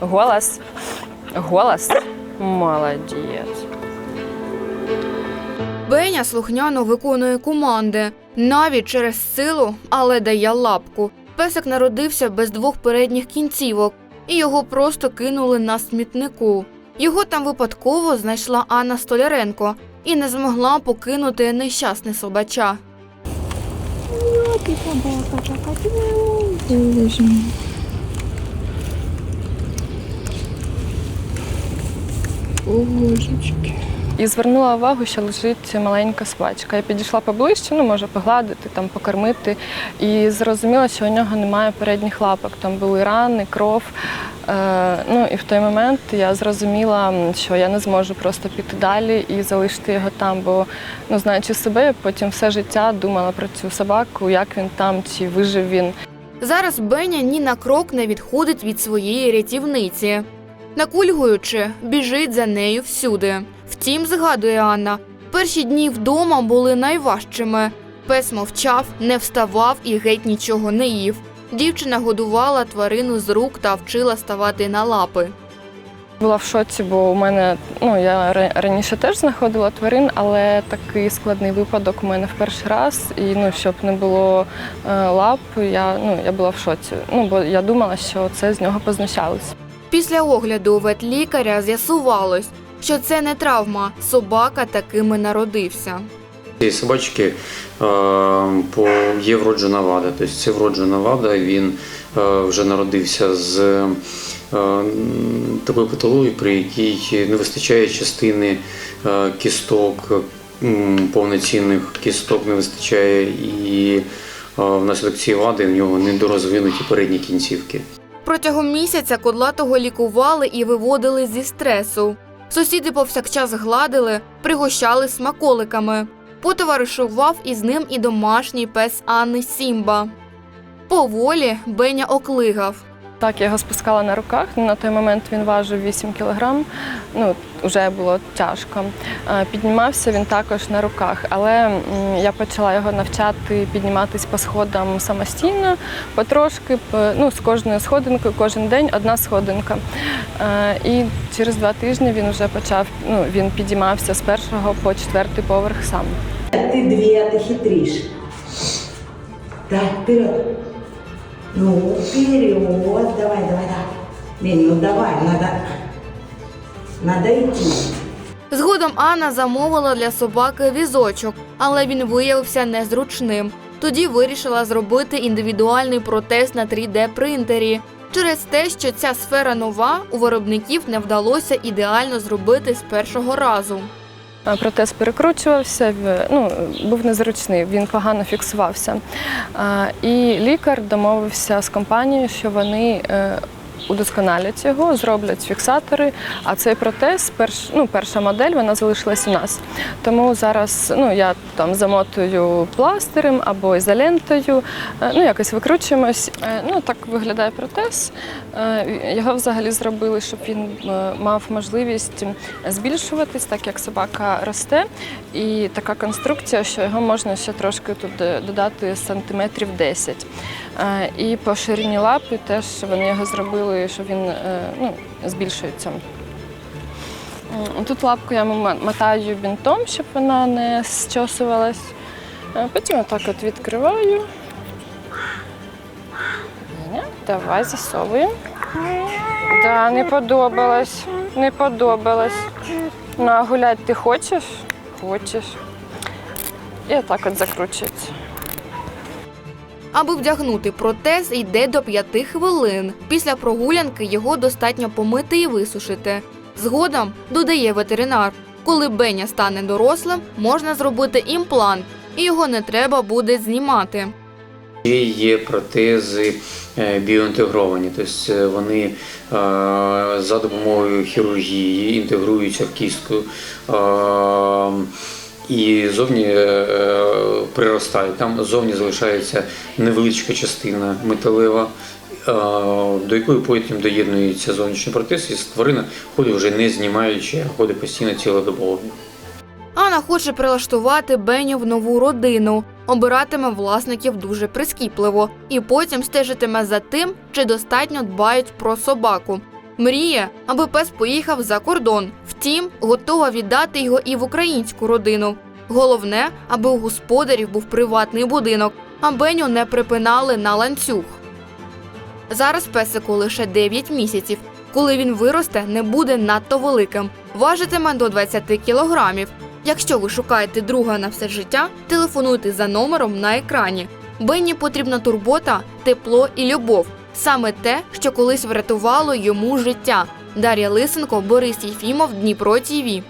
Голос. Голос. Молодець. Беня слухняно виконує команди навіть через силу, але дає лапку. Песик народився без двох передніх кінцівок, і його просто кинули на смітнику. Його там випадково знайшла Анна Столяренко і не змогла покинути нещасне собача. Ти собака така, ти Боже мій. О, божечки. І звернула увагу, що лежить маленька собачка. Я підійшла поближче, ну може погладити, там покормити. І зрозуміла, що у нього немає передніх лапок. Там були рани, кров. Е, ну і в той момент я зрозуміла, що я не зможу просто піти далі і залишити його там. Бо ну, знаючи себе, я потім все життя думала про цю собаку, як він там, чи вижив він. Зараз Беня ні на крок не відходить від своєї рятівниці. Накульгуючи, біжить за нею всюди. Втім, згадує Анна, перші дні вдома були найважчими. Пес мовчав, не вставав і геть нічого не їв. Дівчина годувала тварину з рук та вчила ставати на лапи. Була в шоці, бо у мене ну я раніше теж знаходила тварин, але такий складний випадок у мене в перший раз. І ну щоб не було е, лап, я ну я була в шоці. Ну бо я думала, що це з нього познущались. Після огляду ветлікаря з'ясувалось, що це не травма, собака такими народився. Цієї собачки е, по, є вроджена вада. Тобто це вроджена вада, він е, вже народився з е, такою патологією, при якій не вистачає частини кісток, повноцінних кісток не вистачає, і внаслідок цієї вади в нього недорозвинуті передні кінцівки. Протягом місяця кодлатого лікували і виводили зі стресу. Сусіди повсякчас гладили, пригощали смаколиками. Потоваришував із ним і домашній пес Анни Сімба. Поволі Беня оклигав. Так, я його спускала на руках. На той момент він важив 8 кілограм. Ну, вже було тяжко. Піднімався він також на руках, але я почала його навчати підніматись по сходам самостійно, потрошки, ну, з кожною сходинкою, кожен день одна сходинка. І через два тижні він вже почав, ну, він підіймався з першого по четвертий поверх сам. Ты две, ты хитришь. Так, вперед. Ну, вперед. Давай, давай, давай. Лень, ну давай, надо, надо идти. Згодом Анна замовила для собаки візочок, але він виявився незручним. Тоді вирішила зробити індивідуальний протез на 3D-принтері. Через те, що ця сфера нова, у виробників не вдалося ідеально зробити з першого разу. Протез перекручувався, ну, був незручний, він погано фіксувався. І лікар домовився з компанією, що вони е, удосконалять його, зроблять фіксатори. А цей протез, перш, ну, перша модель, вона залишилась у нас. Тому зараз ну, я там замотую пластирем або ізолентою, е, ну, якось викручуємось. Е, Ну, так виглядає протез. Е, Його взагалі зробили, щоб він мав можливість збільшуватись, так як собака росте. І така конструкція, що його можна ще трошки тут додати сантиметрів 10. Е, І по ширині лапи теж вони його зробили, що він е, ну, збільшується. Тут лапку я мотаю бінтом, щоб вона не зчосувалась. Е, Потім отак от відкриваю. Давай засовуємо. Да, не подобалось. Не подобалось. Ну, а гуляти ти хочеш? Хочеш. І отак от закручується. Аби вдягнути протез, йде до 5 хвилин. Після прогулянки його достатньо помити і висушити. Згодом додає ветеринар. Коли Беня стане дорослим, можна зробити імплант, і його не треба буде знімати. Є, протези е, біоінтегровані, тобто е, вони е, за допомогою хірургії інтегруються в кістку і зовні е, приростають. Там зовні залишається невеличка частина металева, е, до якої потім доєднується зовнішній протез, і тварина ходить вже не знімаючи, а ходить постійно цілодобово. Анна хоче прилаштувати Беню в нову родину, обиратиме власників дуже прискіпливо і потім стежитиме за тим, чи достатньо дбають про собаку. Мріє, аби пес поїхав за кордон. Втім, готова віддати його і в українську родину. Головне, аби у господарів був приватний будинок, а Беню не припинали на ланцюг. Зараз песику лише 9 місяців. Коли він виросте, не буде надто великим, важитиме до 20 кілограмів. Якщо ви шукаєте друга на все життя, телефонуйте за номером на екрані. Бенні потрібна турбота, тепло і любов. Саме те, що колись врятувало йому життя. Дар'я Лисенко, Борис Єфімов, Дніпро ТІВІ.